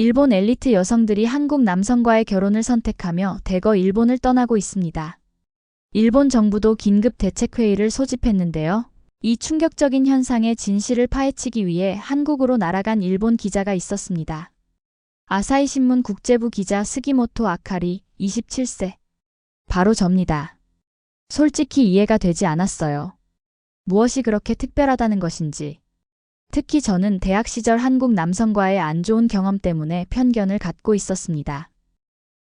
일본 엘리트 여성들이 한국 남성과의 결혼을 선택하며 대거 일본을 떠나고 있습니다. 일본 정부도 긴급 대책회의를 소집했는데요. 이 충격적인 현상의 진실을 파헤치기 위해 한국으로 날아간 일본 기자가 있었습니다. 아사히 신문 국제부 기자 스기모토 아카리 27세. 바로 접니다. 솔직히 이해가 되지 않았어요. 무엇이 그렇게 특별하다는 것인지. 특히 저는 대학 시절 한국 남성과의 안 좋은 경험 때문에 편견을 갖고 있었습니다.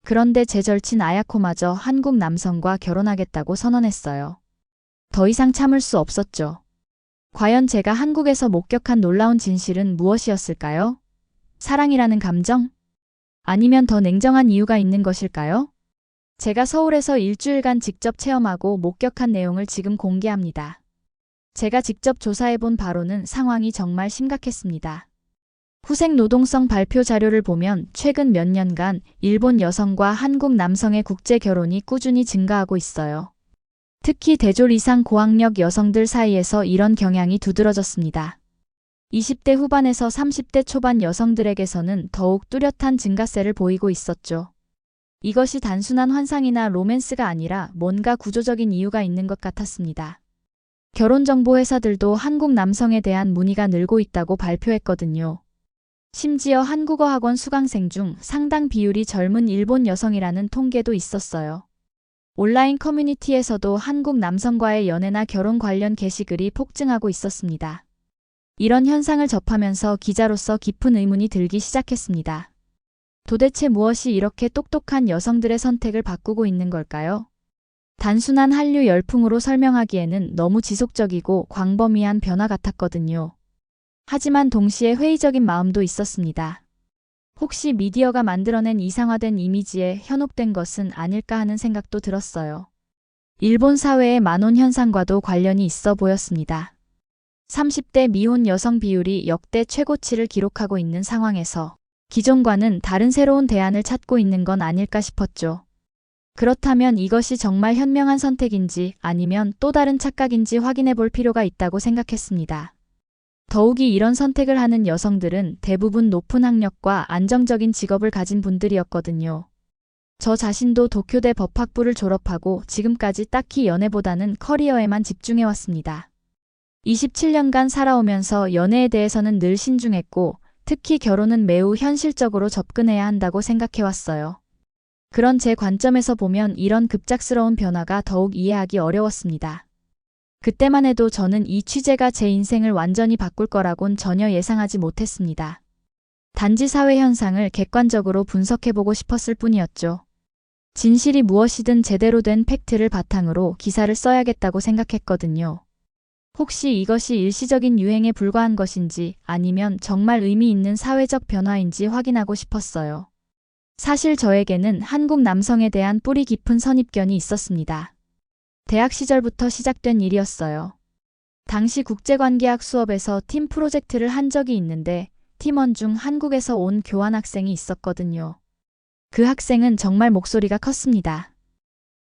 그런데 제 절친 아야코마저 한국 남성과 결혼하겠다고 선언했어요. 더 이상 참을 수 없었죠. 과연 제가 한국에서 목격한 놀라운 진실은 무엇이었을까요? 사랑이라는 감정? 아니면 더 냉정한 이유가 있는 것일까요? 제가 서울에서 일주일간 직접 체험하고 목격한 내용을 지금 공개합니다. 제가 직접 조사해본 바로는 상황이 정말 심각했습니다. 후생 노동성 발표 자료를 보면 최근 몇 년간 일본 여성과 한국 남성의 국제 결혼이 꾸준히 증가하고 있어요. 특히 대졸 이상 고학력 여성들 사이에서 이런 경향이 두드러졌습니다. 20대 후반에서 30대 초반 여성들에게서는 더욱 뚜렷한 증가세를 보이고 있었죠. 이것이 단순한 환상이나 로맨스가 아니라 뭔가 구조적인 이유가 있는 것 같았습니다. 결혼정보회사들도 한국 남성에 대한 문의가 늘고 있다고 발표했거든요. 심지어 한국어 학원 수강생 중 상당 비율이 젊은 일본 여성이라는 통계도 있었어요. 온라인 커뮤니티에서도 한국 남성과의 연애나 결혼 관련 게시글이 폭증하고 있었습니다. 이런 현상을 접하면서 기자로서 깊은 의문이 들기 시작했습니다. 도대체 무엇이 이렇게 똑똑한 여성들의 선택을 바꾸고 있는 걸까요? 단순한 한류 열풍으로 설명하기에는 너무 지속적이고 광범위한 변화 같았거든요. 하지만 동시에 회의적인 마음도 있었습니다. 혹시 미디어가 만들어낸 이상화된 이미지에 현혹된 것은 아닐까 하는 생각도 들었어요. 일본 사회의 만혼 현상과도 관련이 있어 보였습니다. 30대 미혼 여성 비율이 역대 최고치를 기록하고 있는 상황에서 기존과는 다른 새로운 대안을 찾고 있는 건 아닐까 싶었죠. 그렇다면 이것이 정말 현명한 선택인지 아니면 또 다른 착각인지 확인해 볼 필요가 있다고 생각했습니다. 더욱이 이런 선택을 하는 여성들은 대부분 높은 학력과 안정적인 직업을 가진 분들이었거든요. 저 자신도 도쿄대 법학부를 졸업하고 지금까지 딱히 연애보다는 커리어에만 집중해왔습니다. 27년간 살아오면서 연애에 대해서는 늘 신중했고 특히 결혼은 매우 현실적으로 접근해야 한다고 생각해왔어요. 그런 제 관점에서 보면 이런 급작스러운 변화가 더욱 이해하기 어려웠습니다. 그때만 해도 저는 이 취재가 제 인생을 완전히 바꿀 거라곤 전혀 예상하지 못했습니다. 단지 사회 현상을 객관적으로 분석해보고 싶었을 뿐이었죠. 진실이 무엇이든 제대로 된 팩트를 바탕으로 기사를 써야겠다고 생각했거든요. 혹시 이것이 일시적인 유행에 불과한 것인지 아니면 정말 의미 있는 사회적 변화인지 확인하고 싶었어요. 사실 저에게는 한국 남성에 대한 뿌리 깊은 선입견이 있었습니다. 대학 시절부터 시작된 일이었어요. 당시 국제관계학 수업에서 팀 프로젝트를 한 적이 있는데 팀원 중 한국에서 온 교환 학생이 있었거든요. 그 학생은 정말 목소리가 컸습니다.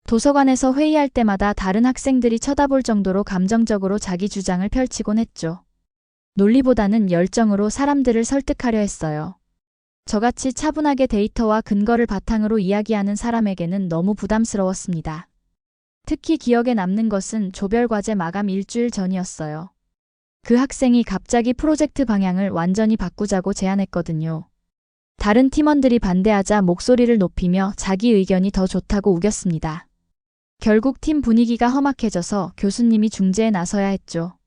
도서관에서 회의할 때마다 다른 학생들이 쳐다볼 정도로 감정적으로 자기 주장을 펼치곤 했죠. 논리보다는 열정으로 사람들을 설득하려 했어요. 저같이 차분하게 데이터와 근거를 바탕으로 이야기하는 사람에게는 너무 부담스러웠습니다. 특히 기억에 남는 것은 조별과제 마감 일주일 전이었어요. 그 학생이 갑자기 프로젝트 방향을 완전히 바꾸자고 제안했거든요. 다른 팀원들이 반대하자 목소리를 높이며 자기 의견이 더 좋다고 우겼습니다. 결국 팀 분위기가 험악해져서 교수님이 중재에 나서야 했죠.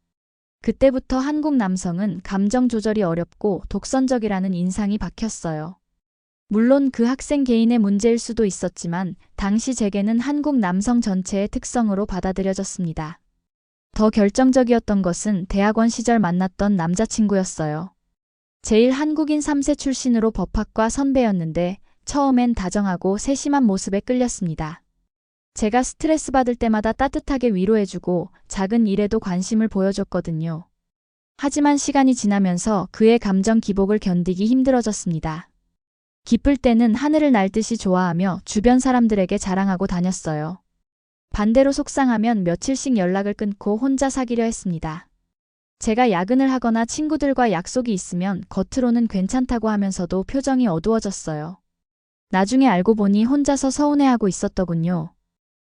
그때부터 한국 남성은 감정 조절이 어렵고 독선적이라는 인상이 박혔어요. 물론 그 학생 개인의 문제일 수도 있었지만 당시 제게는 한국 남성 전체의 특성으로 받아들여졌습니다. 더 결정적이었던 것은 대학원 시절 만났던 남자친구였어요. 제일 한국인 3세 출신으로 법학과 선배였는데 처음엔 다정하고 세심한 모습에 끌렸습니다. 제가 스트레스 받을 때마다 따뜻하게 위로해주고 작은 일에도 관심을 보여줬거든요. 하지만 시간이 지나면서 그의 감정 기복을 견디기 힘들어졌습니다. 기쁠 때는 하늘을 날듯이 좋아하며 주변 사람들에게 자랑하고 다녔어요. 반대로 속상하면 며칠씩 연락을 끊고 혼자 사귀려 했습니다. 제가 야근을 하거나 친구들과 약속이 있으면 겉으로는 괜찮다고 하면서도 표정이 어두워졌어요. 나중에 알고 보니 혼자서 서운해하고 있었더군요.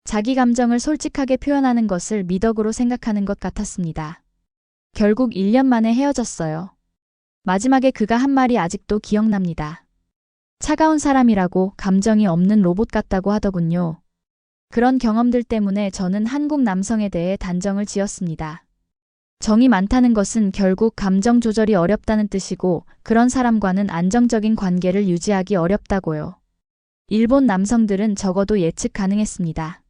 자기 감정을 솔직하게 표현하는 것을 미덕으로 생각하는 것 같았습니다. 결국 1년 만에 헤어졌어요. 마지막에 그가 한 말이 아직도 기억납니다. 차가운 사람이라고 감정이 없는 로봇 같다고 하더군요. 그런 경험들 때문에 저는 한국 남성에 대해 단정을 지었습니다. 정이 많다는 것은 결국 감정 조절이 어렵다는 뜻이고 그런 사람과는 안정적인 관계를 유지하기 어렵다고요. 일본 남성들은 적어도 예측 가능했습니다.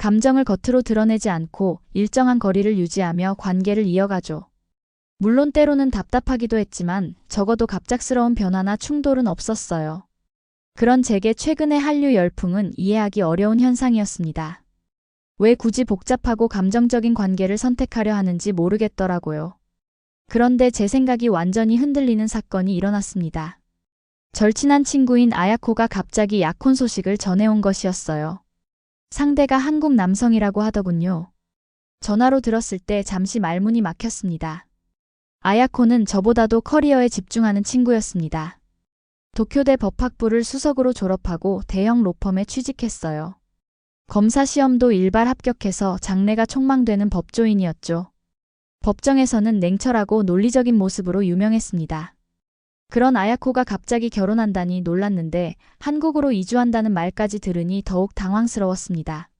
감정을 겉으로 드러내지 않고 일정한 거리를 유지하며 관계를 이어가죠. 물론 때로는 답답하기도 했지만 적어도 갑작스러운 변화나 충돌은 없었어요. 그런 제게 최근의 한류 열풍은 이해하기 어려운 현상이었습니다. 왜 굳이 복잡하고 감정적인 관계를 선택하려 하는지 모르겠더라고요. 그런데 제 생각이 완전히 흔들리는 사건이 일어났습니다. 절친한 친구인 아야코가 갑자기 약혼 소식을 전해온 것이었어요. 상대가 한국 남성이라고 하더군요. 전화로 들었을 때 잠시 말문이 막혔습니다. 아야코는 저보다도 커리어에 집중하는 친구였습니다. 도쿄대 법학부를 수석으로 졸업하고 대형 로펌에 취직했어요. 검사 시험도 일발 합격해서 장래가 촉망되는 법조인이었죠. 법정에서는 냉철하고 논리적인 모습으로 유명했습니다. 그런 아야코가 갑자기 결혼한다니 놀랐는데 한국으로 이주한다는 말까지 들으니 더욱 당황스러웠습니다.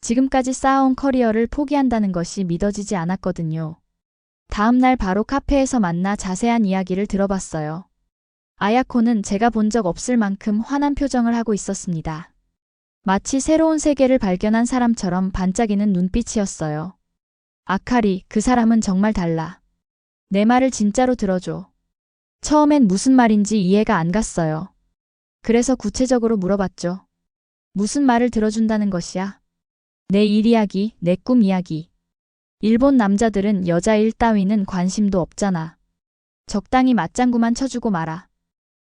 지금까지 쌓아온 커리어를 포기한다는 것이 믿어지지 않았거든요. 다음 날 바로 카페에서 만나 자세한 이야기를 들어봤어요. 아야코는 제가 본 적 없을 만큼 환한 표정을 하고 있었습니다. 마치 새로운 세계를 발견한 사람처럼 반짝이는 눈빛이었어요. 아카리, 그 사람은 정말 달라. 내 말을 진짜로 들어줘. 처음엔 무슨 말인지 이해가 안 갔어요. 그래서 구체적으로 물어봤죠. 무슨 말을 들어준다는 것이야? 내 일 이야기, 내 꿈 이야기. 일본 남자들은 여자 일 따위는 관심도 없잖아. 적당히 맞장구만 쳐주고 말아.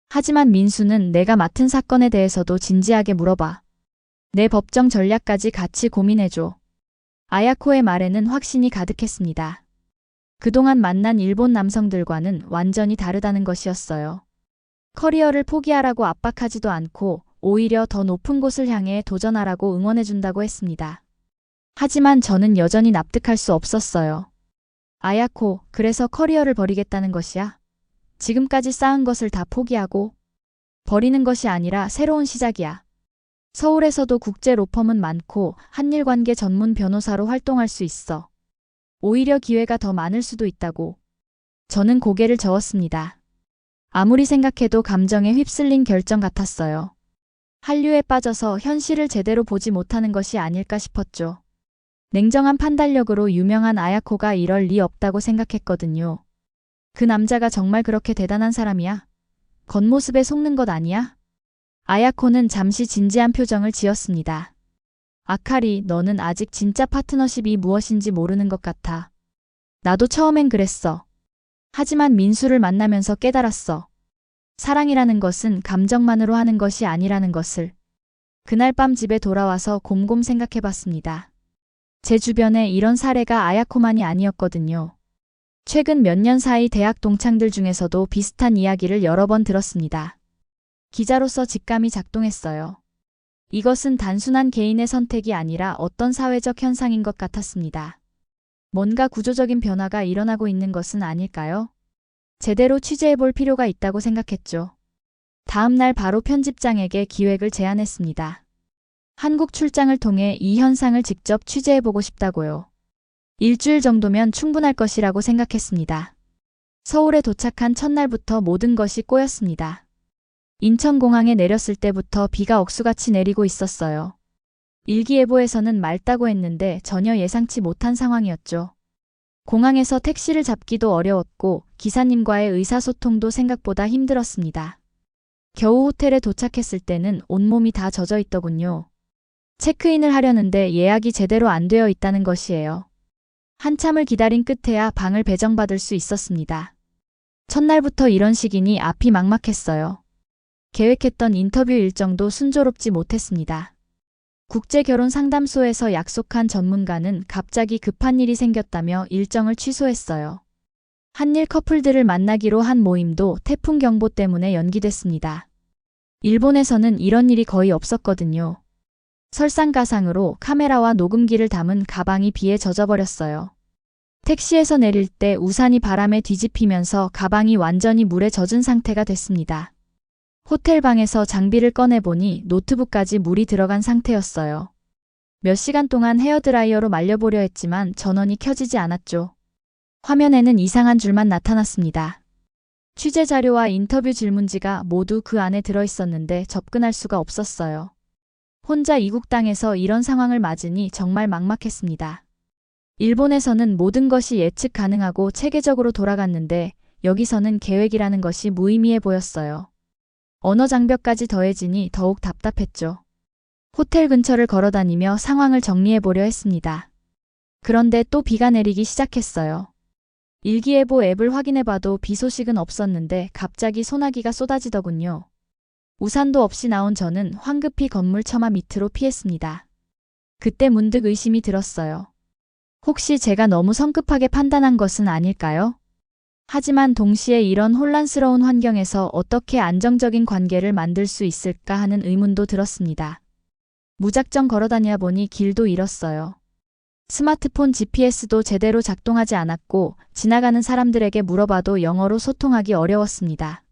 하지만 민수는 내가 맡은 사건에 대해서도 진지하게 물어봐. 내 법정 전략까지 같이 고민해줘. 아야코의 말에는 확신이 가득했습니다. 그동안 만난 일본 남성들과는 완전히 다르다는 것이었어요. 커리어를 포기하라고 압박하지도 않고 오히려 더 높은 곳을 향해 도전하라고 응원해준다고 했습니다. 하지만 저는 여전히 납득할 수 없었어요. 아야코, 그래서 커리어를 버리겠다는 것이야? 지금까지 쌓은 것을 다 포기하고 버리는 것이 아니라 새로운 시작이야. 서울에서도 국제 로펌은 많고 한일 관계 전문 변호사로 활동할 수 있어. 오히려 기회가 더 많을 수도 있다고. 저는 고개를 저었습니다. 아무리 생각해도 감정에 휩쓸린 결정 같았어요. 한류에 빠져서 현실을 제대로 보지 못하는 것이 아닐까 싶었죠. 냉정한 판단력으로 유명한 아야코가 이럴 리 없다고 생각했거든요. 그 남자가 정말 그렇게 대단한 사람이야? 겉모습에 속는 것 아니야? 아야코는 잠시 진지한 표정을 지었습니다. 아카리, 너는 아직 진짜 파트너십이 무엇인지 모르는 것 같아. 나도 처음엔 그랬어. 하지만 민수를 만나면서 깨달았어. 사랑이라는 것은 감정만으로 하는 것이 아니라는 것을. 그날 밤 집에 돌아와서 곰곰 생각해 봤습니다. 제 주변에 이런 사례가 아야코만이 아니었거든요. 최근 몇 년 사이 대학 동창들 중에서도 비슷한 이야기를 여러 번 들었습니다. 기자로서 직감이 작동했어요. 이것은 단순한 개인의 선택이 아니라 어떤 사회적 현상인 것 같았습니다. 뭔가 구조적인 변화가 일어나고 있는 것은 아닐까요? 제대로 취재해 볼 필요가 있다고 생각했죠. 다음 날 바로 편집장에게 기획을 제안했습니다. 한국 출장을 통해 이 현상을 직접 취재해 보고 싶다고요. 일주일 정도면 충분할 것이라고 생각했습니다. 서울에 도착한 첫날부터 모든 것이 꼬였습니다. 인천공항에 내렸을 때부터 비가 억수같이 내리고 있었어요. 일기예보에서는 맑다고 했는데 전혀 예상치 못한 상황이었죠. 공항에서 택시를 잡기도 어려웠고 기사님과의 의사소통도 생각보다 힘들었습니다. 겨우 호텔에 도착했을 때는 온몸이 다 젖어 있더군요. 체크인을 하려는데 예약이 제대로 안 되어 있다는 것이에요. 한참을 기다린 끝에야 방을 배정받을 수 있었습니다. 첫날부터 이런 식이니 앞이 막막했어요. 계획했던 인터뷰 일정도 순조롭지 못했습니다. 국제결혼 상담소에서 약속한 전문가는 갑자기 급한 일이 생겼다며 일정을 취소했어요. 한일 커플들을 만나기로 한 모임도 태풍 경보 때문에 연기됐습니다. 일본에서는 이런 일이 거의 없었거든요. 설상가상으로 카메라와 녹음기를 담은 가방이 비에 젖어버렸어요. 택시에서 내릴 때 우산이 바람에 뒤집히면서 가방이 완전히 물에 젖은 상태가 됐습니다. 호텔 방에서 장비를 꺼내보니 노트북까지 물이 들어간 상태였어요. 몇 시간 동안 헤어드라이어로 말려보려 했지만 전원이 켜지지 않았죠. 화면에는 이상한 줄만 나타났습니다. 취재 자료와 인터뷰 질문지가 모두 그 안에 들어있었는데 접근할 수가 없었어요. 혼자 이국 땅에서 이런 상황을 맞으니 정말 막막했습니다. 일본에서는 모든 것이 예측 가능하고 체계적으로 돌아갔는데 여기서는 계획이라는 것이 무의미해 보였어요. 언어 장벽까지 더해지니 더욱 답답했죠. 호텔 근처를 걸어다니며 상황을 정리해 보려 했습니다. 그런데 또 비가 내리기 시작했어요. 일기예보 앱을 확인해 봐도 비 소식은 없었는데 갑자기 소나기가 쏟아지더군요. 우산도 없이 나온 저는 황급히 건물 처마 밑으로 피했습니다. 그때 문득 의심이 들었어요. 혹시 제가 너무 성급하게 판단한 것은 아닐까요? 하지만 동시에 이런 혼란스러운 환경에서 어떻게 안정적인 관계를 만들 수 있을까 하는 의문도 들었습니다. 무작정 걸어다녀 보니 길도 잃었어요. 스마트폰 GPS도 제대로 작동하지 않았고 지나가는 사람들에게 물어봐도 영어로 소통하기 어려웠습니다.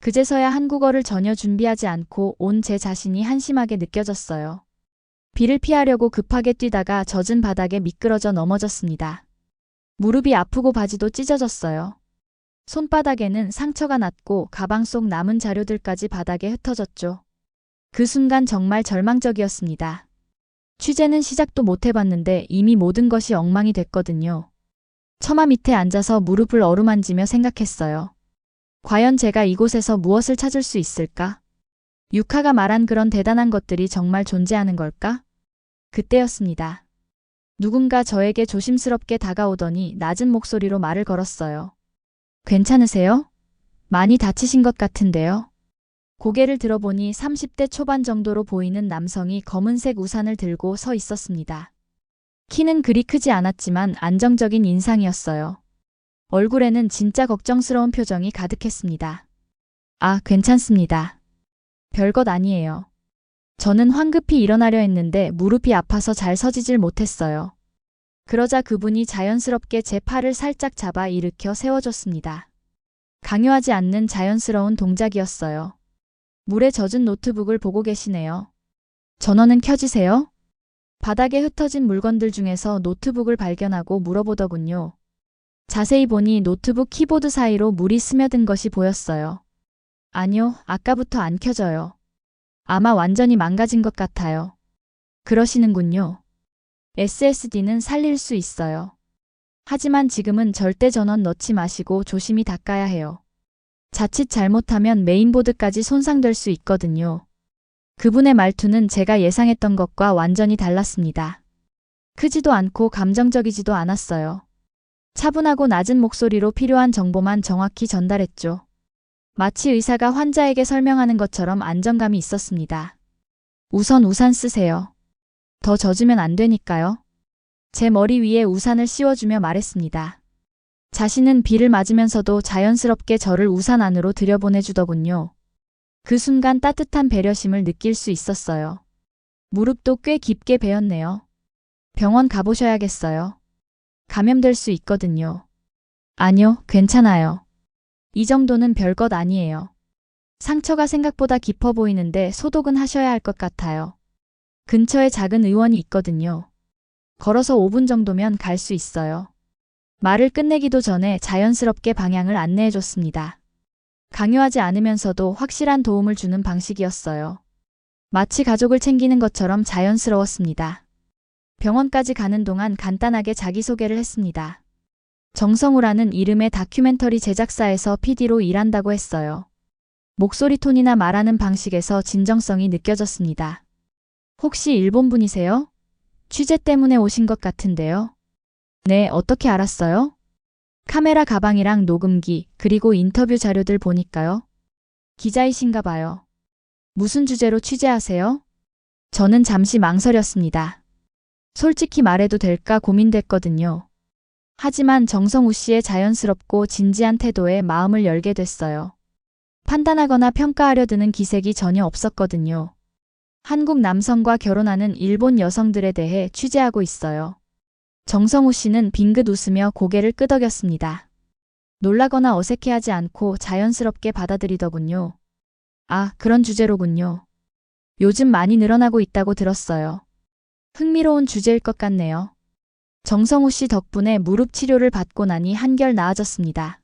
그제서야 한국어를 전혀 준비하지 않고 온 제 자신이 한심하게 느껴졌어요. 비를 피하려고 급하게 뛰다가 젖은 바닥에 미끄러져 넘어졌습니다. 무릎이 아프고 바지도 찢어졌어요. 손바닥에는 상처가 났고 가방 속 남은 자료들까지 바닥에 흩어졌죠. 그 순간 정말 절망적이었습니다. 취재는 시작도 못 해봤는데 이미 모든 것이 엉망이 됐거든요. 처마 밑에 앉아서 무릎을 어루만지며 생각했어요. 과연 제가 이곳에서 무엇을 찾을 수 있을까? 유카가 말한 그런 대단한 것들이 정말 존재하는 걸까? 그때였습니다. 누군가 저에게 조심스럽게 다가오더니 낮은 목소리로 말을 걸었어요. 괜찮으세요? 많이 다치신 것 같은데요. 고개를 들어보니 30대 초반 정도로 보이는 남성이 검은색 우산을 들고 서 있었습니다. 키는 그리 크지 않았지만 안정적인 인상이었어요. 얼굴에는 진짜 걱정스러운 표정이 가득했습니다. 아, 괜찮습니다. 별것 아니에요. 저는 황급히 일어나려 했는데 무릎이 아파서 잘 서지질 못했어요. 그러자 그분이 자연스럽게 제 팔을 살짝 잡아 일으켜 세워줬습니다. 강요하지 않는 자연스러운 동작이었어요. 물에 젖은 노트북을 보고 계시네요. 전원은 켜지세요? 바닥에 흩어진 물건들 중에서 노트북을 발견하고 물어보더군요. 자세히 보니 노트북 키보드 사이로 물이 스며든 것이 보였어요. 아니요, 아까부터 안 켜져요. 아마 완전히 망가진 것 같아요. 그러시는군요. SSD는 살릴 수 있어요. 하지만 지금은 절대 전원 넣지 마시고 조심히 닦아야 해요. 자칫 잘못하면 메인보드까지 손상될 수 있거든요. 그분의 말투는 제가 예상했던 것과 완전히 달랐습니다. 크지도 않고 감정적이지도 않았어요. 차분하고 낮은 목소리로 필요한 정보만 정확히 전달했죠. 마치 의사가 환자에게 설명하는 것처럼 안정감이 있었습니다. 우선 우산 쓰세요. 더 젖으면 안 되니까요. 제 머리 위에 우산을 씌워주며 말했습니다. 자신은 비를 맞으면서도 자연스럽게 저를 우산 안으로 들여보내주더군요. 그 순간 따뜻한 배려심을 느낄 수 있었어요. 무릎도 꽤 깊게 베었네요. 병원 가보셔야겠어요. 감염될 수 있거든요. 아니요, 괜찮아요. 이 정도는 별것 아니에요. 상처가 생각보다 깊어 보이는데 소독은 하셔야 할 것 같아요. 근처에 작은 의원이 있거든요. 걸어서 5분 정도면 갈 수 있어요. 말을 끝내기도 전에 자연스럽게 방향을 안내해 줬습니다. 강요하지 않으면서도 확실한 도움을 주는 방식이었어요. 마치 가족을 챙기는 것처럼 자연스러웠습니다. 병원까지 가는 동안 간단하게 자기소개를 했습니다. 정성우라는 이름의 다큐멘터리 제작사에서 PD로 일한다고 했어요. 목소리 톤이나 말하는 방식에서 진정성이 느껴졌습니다. 혹시 일본 분이세요? 취재 때문에 오신 것 같은데요. 네, 어떻게 알았어요? 카메라 가방이랑 녹음기, 그리고 인터뷰 자료들 보니까요. 기자이신가 봐요. 무슨 주제로 취재하세요? 저는 잠시 망설였습니다. 솔직히 말해도 될까 고민됐거든요. 하지만 정성우 씨의 자연스럽고 진지한 태도에 마음을 열게 됐어요. 판단하거나 평가하려 드는 기색이 전혀 없었거든요. 한국 남성과 결혼하는 일본 여성들에 대해 취재하고 있어요. 정성우 씨는 빙긋 웃으며 고개를 끄덕였습니다. 놀라거나 어색해하지 않고 자연스럽게 받아들이더군요. 아, 그런 주제로군요. 요즘 많이 늘어나고 있다고 들었어요. 흥미로운 주제일 것 같네요. 정성우 씨 덕분에 무릎 치료를 받고 나니 한결 나아졌습니다.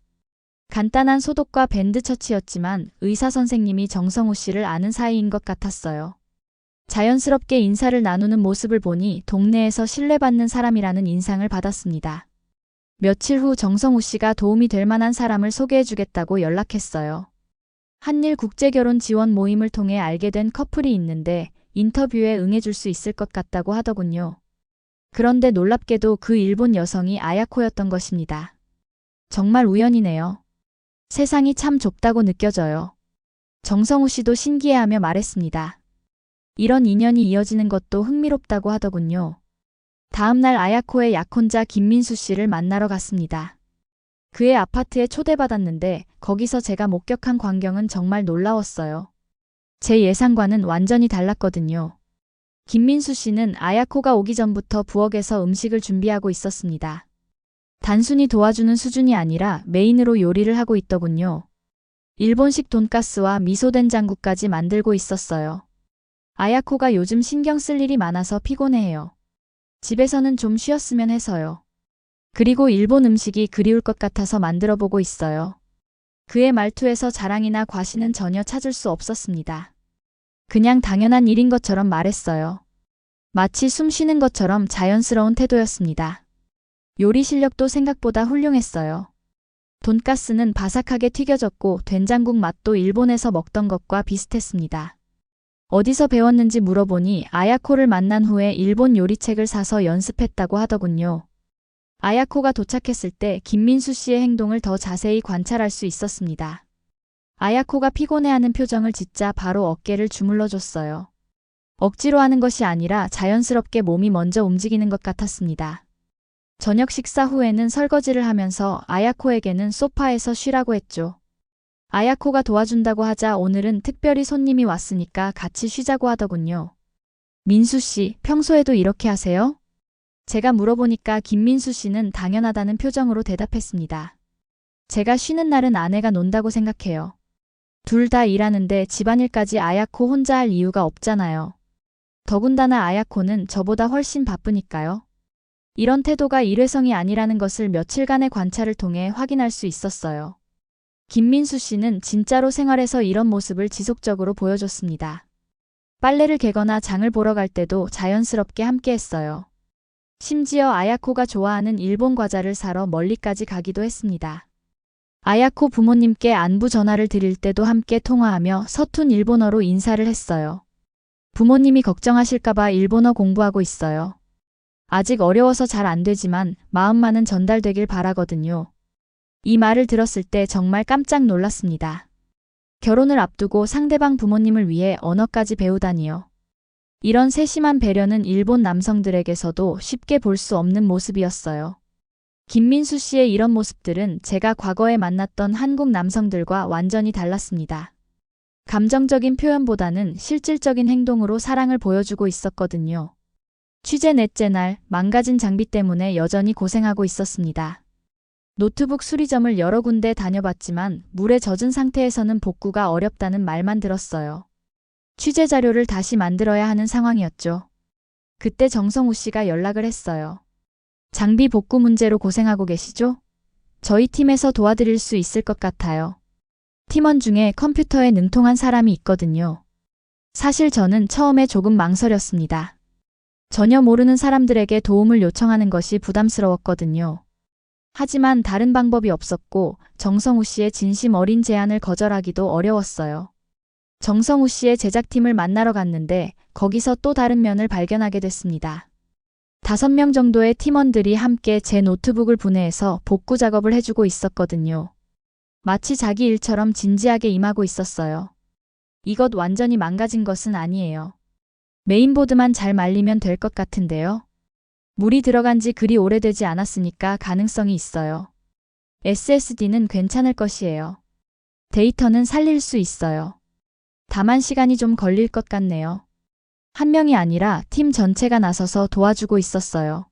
간단한 소독과 밴드 처치였지만 의사 선생님이 정성우 씨를 아는 사이인 것 같았어요. 자연스럽게 인사를 나누는 모습을 보니 동네에서 신뢰받는 사람이라는 인상을 받았습니다. 며칠 후 정성우 씨가 도움이 될 만한 사람을 소개해주겠다고 연락했어요. 한일 국제결혼 지원 모임을 통해 알게 된 커플이 있는데 인터뷰에 응해줄 수 있을 것 같다고 하더군요. 그런데 놀랍게도 그 일본 여성이 아야코였던 것입니다. 정말 우연이네요. 세상이 참 좁다고 느껴져요. 정성우 씨도 신기해하며 말했습니다. 이런 인연이 이어지는 것도 흥미롭다고 하더군요. 다음날 아야코의 약혼자 김민수 씨를 만나러 갔습니다. 그의 아파트에 초대받았는데 거기서 제가 목격한 광경은 정말 놀라웠어요. 제 예상과는 완전히 달랐거든요. 김민수 씨는 아야코가 오기 전부터 부엌에서 음식을 준비하고 있었습니다. 단순히 도와주는 수준이 아니라 메인으로 요리를 하고 있더군요. 일본식 돈가스와 미소된장국까지 만들고 있었어요. 아야코가 요즘 신경 쓸 일이 많아서 피곤해해요. 집에서는 좀 쉬었으면 해서요. 그리고 일본 음식이 그리울 것 같아서 만들어 보고 있어요. 그의 말투에서 자랑이나 과시는 전혀 찾을 수 없었습니다. 그냥 당연한 일인 것처럼 말했어요. 마치 숨 쉬는 것처럼 자연스러운 태도였습니다. 요리 실력도 생각보다 훌륭했어요. 돈가스는 바삭하게 튀겨졌고 된장국 맛도 일본에서 먹던 것과 비슷했습니다. 어디서 배웠는지 물어보니 아야코를 만난 후에 일본 요리책을 사서 연습했다고 하더군요. 아야코가 도착했을 때 김민수 씨의 행동을 더 자세히 관찰할 수 있었습니다. 아야코가 피곤해하는 표정을 짓자 바로 어깨를 주물러 줬어요. 억지로 하는 것이 아니라 자연스럽게 몸이 먼저 움직이는 것 같았습니다. 저녁 식사 후에는 설거지를 하면서 아야코에게는 소파에서 쉬라고 했죠. 아야코가 도와준다고 하자 오늘은 특별히 손님이 왔으니까 같이 쉬자고 하더군요. 민수 씨, 평소에도 이렇게 하세요? 제가 물어보니까 김민수 씨는 당연하다는 표정으로 대답했습니다. 제가 쉬는 날은 아내가 논다고 생각해요. 둘 다 일하는데 집안일까지 아야코 혼자 할 이유가 없잖아요. 더군다나 아야코는 저보다 훨씬 바쁘니까요. 이런 태도가 일회성이 아니라는 것을 며칠간의 관찰을 통해 확인할 수 있었어요. 김민수 씨는 진짜로 생활에서 이런 모습을 지속적으로 보여줬습니다. 빨래를 개거나 장을 보러 갈 때도 자연스럽게 함께 했어요. 심지어 아야코가 좋아하는 일본 과자를 사러 멀리까지 가기도 했습니다. 아야코 부모님께 안부 전화를 드릴 때도 함께 통화하며 서툰 일본어로 인사를 했어요. 부모님이 걱정하실까봐 일본어 공부하고 있어요. 아직 어려워서 잘 안 되지만 마음만은 전달되길 바라거든요. 이 말을 들었을 때 정말 깜짝 놀랐습니다. 결혼을 앞두고 상대방 부모님을 위해 언어까지 배우다니요. 이런 세심한 배려는 일본 남성들에게서도 쉽게 볼 수 없는 모습이었어요. 김민수 씨의 이런 모습들은 제가 과거에 만났던 한국 남성들과 완전히 달랐습니다. 감정적인 표현보다는 실질적인 행동으로 사랑을 보여주고 있었거든요. 취재 넷째 날 망가진 장비 때문에 여전히 고생하고 있었습니다. 노트북 수리점을 여러 군데 다녀봤지만 물에 젖은 상태에서는 복구가 어렵다는 말만 들었어요. 취재 자료를 다시 만들어야 하는 상황이었죠. 그때 정성우 씨가 연락을 했어요. 장비 복구 문제로 고생하고 계시죠? 저희 팀에서 도와드릴 수 있을 것 같아요. 팀원 중에 컴퓨터에 능통한 사람이 있거든요. 사실 저는 처음에 조금 망설였습니다. 전혀 모르는 사람들에게 도움을 요청하는 것이 부담스러웠거든요. 하지만 다른 방법이 없었고 정성우 씨의 진심 어린 제안을 거절하기도 어려웠어요. 정성우 씨의 제작팀을 만나러 갔는데 거기서 또 다른 면을 발견하게 됐습니다. 다섯 명 정도의 팀원들이 함께 제 노트북을 분해해서 복구 작업을 해주고 있었거든요. 마치 자기 일처럼 진지하게 임하고 있었어요. 이것 완전히 망가진 것은 아니에요. 메인보드만 잘 말리면 될 것 같은데요. 물이 들어간 지 그리 오래되지 않았으니까 가능성이 있어요. SSD는 괜찮을 것이에요. 데이터는 살릴 수 있어요. 다만 시간이 좀 걸릴 것 같네요. 한 명이 아니라 팀 전체가 나서서 도와주고 있었어요.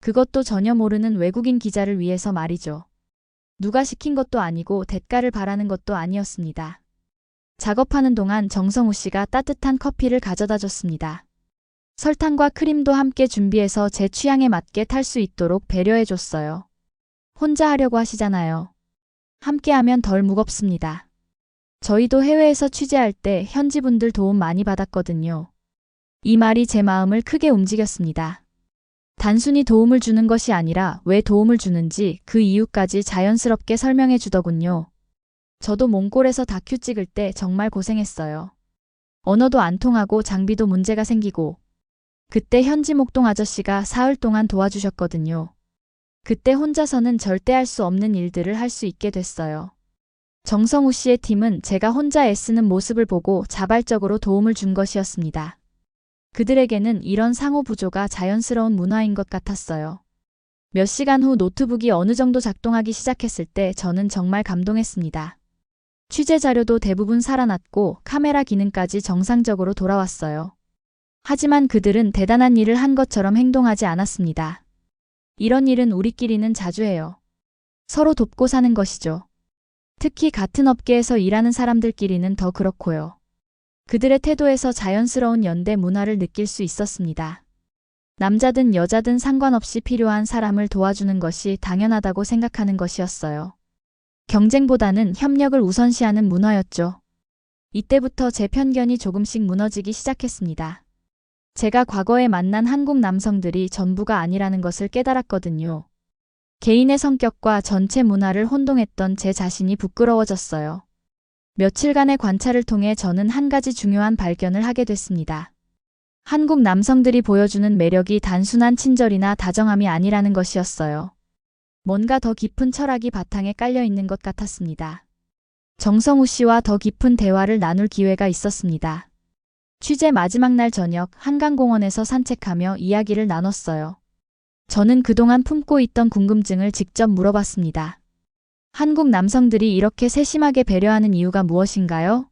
그것도 전혀 모르는 외국인 기자를 위해서 말이죠. 누가 시킨 것도 아니고 대가를 바라는 것도 아니었습니다. 작업하는 동안 정성우 씨가 따뜻한 커피를 가져다 줬습니다. 설탕과 크림도 함께 준비해서 제 취향에 맞게 탈 수 있도록 배려해 줬어요. 혼자 하려고 하시잖아요. 함께 하면 덜 무겁습니다. 저희도 해외에서 취재할 때 현지 분들 도움 많이 받았거든요. 이 말이 제 마음을 크게 움직였습니다. 단순히 도움을 주는 것이 아니라 왜 도움을 주는지 그 이유까지 자연스럽게 설명해 주더군요. 저도 몽골에서 다큐 찍을 때 정말 고생했어요. 언어도 안 통하고 장비도 문제가 생기고 그때 현지 목동 아저씨가 사흘 동안 도와주셨거든요. 그때 혼자서는 절대 할 수 없는 일들을 할 수 있게 됐어요. 정성우 씨의 팀은 제가 혼자 애쓰는 모습을 보고 자발적으로 도움을 준 것이었습니다. 그들에게는 이런 상호 부조가 자연스러운 문화인 것 같았어요. 몇 시간 후 노트북이 어느 정도 작동하기 시작했을 때 저는 정말 감동했습니다. 취재 자료도 대부분 살아났고 카메라 기능까지 정상적으로 돌아왔어요. 하지만 그들은 대단한 일을 한 것처럼 행동하지 않았습니다. 이런 일은 우리끼리는 자주 해요. 서로 돕고 사는 것이죠. 특히 같은 업계에서 일하는 사람들끼리는 더 그렇고요. 그들의 태도에서 자연스러운 연대 문화를 느낄 수 있었습니다. 남자든 여자든 상관없이 필요한 사람을 도와주는 것이 당연하다고 생각하는 것이었어요. 경쟁보다는 협력을 우선시하는 문화였죠. 이때부터 제 편견이 조금씩 무너지기 시작했습니다. 제가 과거에 만난 한국 남성들이 전부가 아니라는 것을 깨달았거든요. 개인의 성격과 전체 문화를 혼동했던 제 자신이 부끄러워졌어요. 며칠간의 관찰을 통해 저는 한 가지 중요한 발견을 하게 됐습니다. 한국 남성들이 보여주는 매력이 단순한 친절이나 다정함이 아니라는 것이었어요. 뭔가 더 깊은 철학이 바탕에 깔려 있는 것 같았습니다. 정성우 씨와 더 깊은 대화를 나눌 기회가 있었습니다. 취재 마지막 날 저녁 한강공원에서 산책하며 이야기를 나눴어요. 저는 그동안 품고 있던 궁금증을 직접 물어봤습니다. 한국 남성들이 이렇게 세심하게 배려하는 이유가 무엇인가요?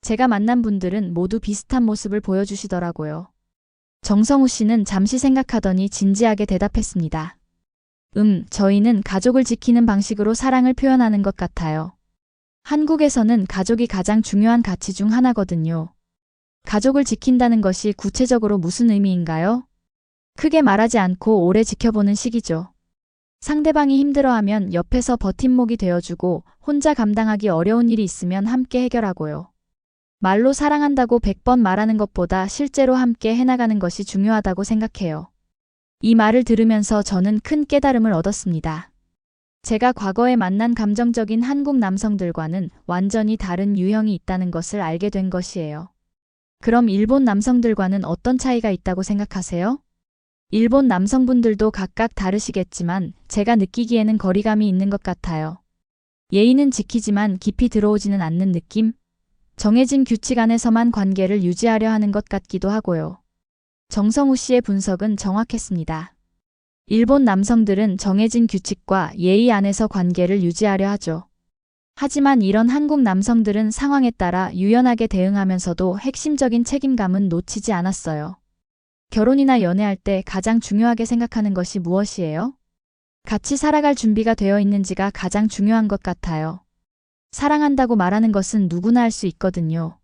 제가 만난 분들은 모두 비슷한 모습을 보여주시더라고요. 정성우 씨는 잠시 생각하더니 진지하게 대답했습니다. 음, 저희는 가족을 지키는 방식으로 사랑을 표현하는 것 같아요. 한국에서는 가족이 가장 중요한 가치 중 하나거든요. 가족을 지킨다는 것이 구체적으로 무슨 의미인가요? 크게 말하지 않고 오래 지켜보는 시기죠. 상대방이 힘들어하면 옆에서 버팀목이 되어주고 혼자 감당하기 어려운 일이 있으면 함께 해결하고요. 말로 사랑한다고 100번 말하는 것보다 실제로 함께 해나가는 것이 중요하다고 생각해요. 이 말을 들으면서 저는 큰 깨달음을 얻었습니다. 제가 과거에 만난 감정적인 한국 남성들과는 완전히 다른 유형이 있다는 것을 알게 된 것이에요. 그럼 일본 남성들과는 어떤 차이가 있다고 생각하세요? 일본 남성분들도 각각 다르시겠지만 제가 느끼기에는 거리감이 있는 것 같아요. 예의는 지키지만 깊이 들어오지는 않는 느낌? 정해진 규칙 안에서만 관계를 유지하려 하는 것 같기도 하고요. 정성우 씨의 분석은 정확했습니다. 일본 남성들은 정해진 규칙과 예의 안에서 관계를 유지하려 하죠. 하지만 이런 한국 남성들은 상황에 따라 유연하게 대응하면서도 핵심적인 책임감은 놓치지 않았어요. 결혼이나 연애할 때 가장 중요하게 생각하는 것이 무엇이에요? 같이 살아갈 준비가 되어 있는지가 가장 중요한 것 같아요. 사랑한다고 말하는 것은 누구나 할 수 있거든요.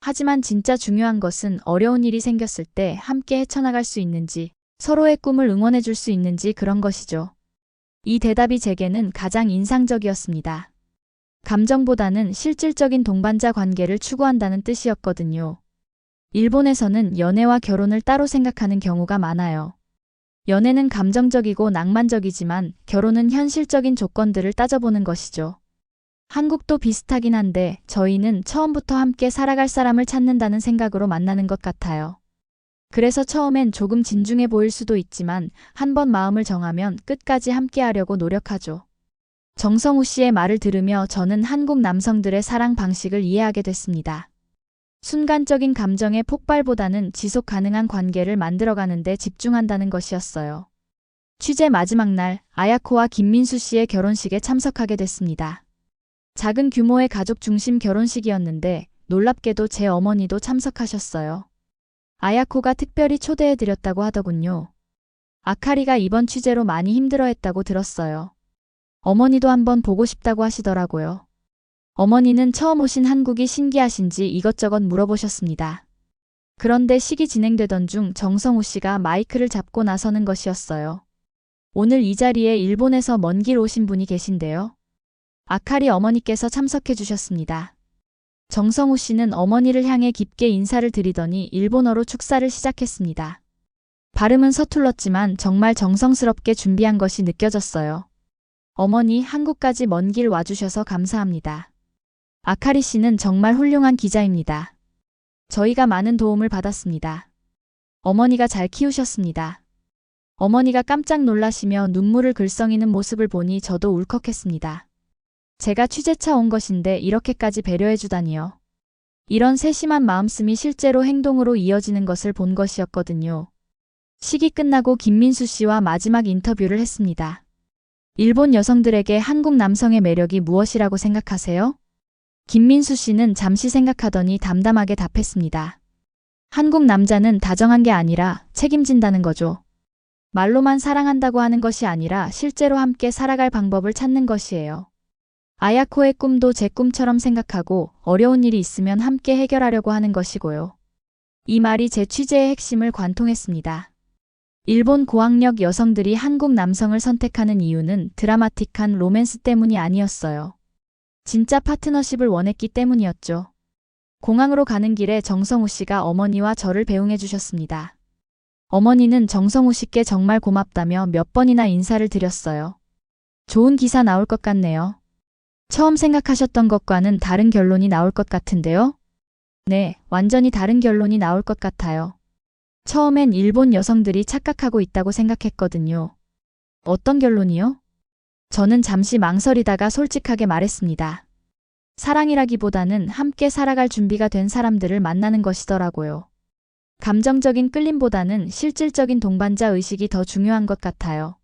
하지만 진짜 중요한 것은 어려운 일이 생겼을 때 함께 헤쳐나갈 수 있는지, 서로의 꿈을 응원해 줄 수 있는지 그런 것이죠. 이 대답이 제게는 가장 인상적이었습니다. 감정보다는 실질적인 동반자 관계를 추구한다는 뜻이었거든요. 일본에서는 연애와 결혼을 따로 생각하는 경우가 많아요. 연애는 감정적이고 낭만적이지만 결혼은 현실적인 조건들을 따져보는 것이죠. 한국도 비슷하긴 한데 저희는 처음부터 함께 살아갈 사람을 찾는다는 생각으로 만나는 것 같아요. 그래서 처음엔 조금 진중해 보일 수도 있지만 한번 마음을 정하면 끝까지 함께 하려고 노력하죠. 정성우 씨의 말을 들으며 저는 한국 남성들의 사랑 방식을 이해하게 됐습니다. 순간적인 감정의 폭발보다는 지속 가능한 관계를 만들어가는데 집중한다는 것이었어요. 취재 마지막 날, 아야코와 김민수 씨의 결혼식에 참석하게 됐습니다. 작은 규모의 가족 중심 결혼식이었는데 놀랍게도 제 어머니도 참석하셨어요. 아야코가 특별히 초대해드렸다고 하더군요. 아카리가 이번 취재로 많이 힘들어했다고 들었어요. 어머니도 한번 보고 싶다고 하시더라고요. 어머니는 처음 오신 한국이 신기하신지 이것저것 물어보셨습니다. 그런데 식이 진행되던 중 정성우 씨가 마이크를 잡고 나서는 것이었어요. 오늘 이 자리에 일본에서 먼 길 오신 분이 계신데요. 아카리 어머니께서 참석해 주셨습니다. 정성우 씨는 어머니를 향해 깊게 인사를 드리더니 일본어로 축사를 시작했습니다. 발음은 서툴렀지만 정말 정성스럽게 준비한 것이 느껴졌어요. 어머니 한국까지 먼 길 와주셔서 감사합니다. 아카리 씨는 정말 훌륭한 기자입니다. 저희가 많은 도움을 받았습니다. 어머니가 잘 키우셨습니다. 어머니가 깜짝 놀라시며 눈물을 글썽이는 모습을 보니 저도 울컥했습니다. 제가 취재차 온 것인데 이렇게까지 배려해주다니요. 이런 세심한 마음씀이 실제로 행동으로 이어지는 것을 본 것이었거든요. 식이 끝나고 김민수 씨와 마지막 인터뷰를 했습니다. 일본 여성들에게 한국 남성의 매력이 무엇이라고 생각하세요? 김민수 씨는 잠시 생각하더니 담담하게 답했습니다. 한국 남자는 다정한 게 아니라 책임진다는 거죠. 말로만 사랑한다고 하는 것이 아니라 실제로 함께 살아갈 방법을 찾는 것이에요. 아야코의 꿈도 제 꿈처럼 생각하고 어려운 일이 있으면 함께 해결하려고 하는 것이고요. 이 말이 제 취재의 핵심을 관통했습니다. 일본 고학력 여성들이 한국 남성을 선택하는 이유는 드라마틱한 로맨스 때문이 아니었어요. 진짜 파트너십을 원했기 때문이었죠. 공항으로 가는 길에 정성우 씨가 어머니와 저를 배웅해 주셨습니다. 어머니는 정성우 씨께 정말 고맙다며 몇 번이나 인사를 드렸어요. 좋은 기사 나올 것 같네요. 처음 생각하셨던 것과는 다른 결론이 나올 것 같은데요? 네, 완전히 다른 결론이 나올 것 같아요. 처음엔 일본 여성들이 착각하고 있다고 생각했거든요. 어떤 결론이요? 저는 잠시 망설이다가 솔직하게 말했습니다. 사랑이라기보다는 함께 살아갈 준비가 된 사람들을 만나는 것이더라고요. 감정적인 끌림보다는 실질적인 동반자 의식이 더 중요한 것 같아요.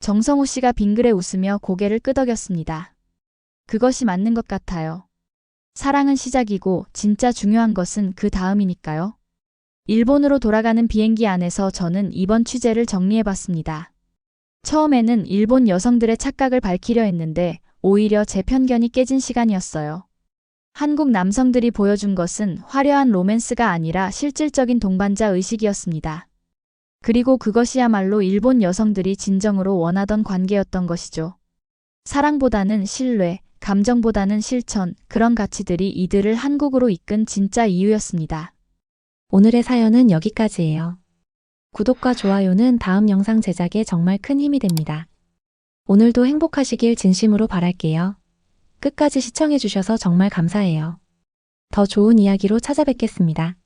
정성우 씨가 빙그레 웃으며 고개를 끄덕였습니다. 그것이 맞는 것 같아요. 사랑은 시작이고 진짜 중요한 것은 그 다음이니까요. 일본으로 돌아가는 비행기 안에서 저는 이번 취재를 정리해봤습니다. 처음에는 일본 여성들의 착각을 밝히려 했는데 오히려 제 편견이 깨진 시간이었어요. 한국 남성들이 보여준 것은 화려한 로맨스가 아니라 실질적인 동반자 의식이었습니다. 그리고 그것이야말로 일본 여성들이 진정으로 원하던 관계였던 것이죠. 사랑보다는 신뢰, 감정보다는 실천, 그런 가치들이 이들을 한국으로 이끈 진짜 이유였습니다. 오늘의 사연은 여기까지예요. 구독과 좋아요는 다음 영상 제작에 정말 큰 힘이 됩니다. 오늘도 행복하시길 진심으로 바랄게요. 끝까지 시청해주셔서 정말 감사해요. 더 좋은 이야기로 찾아뵙겠습니다.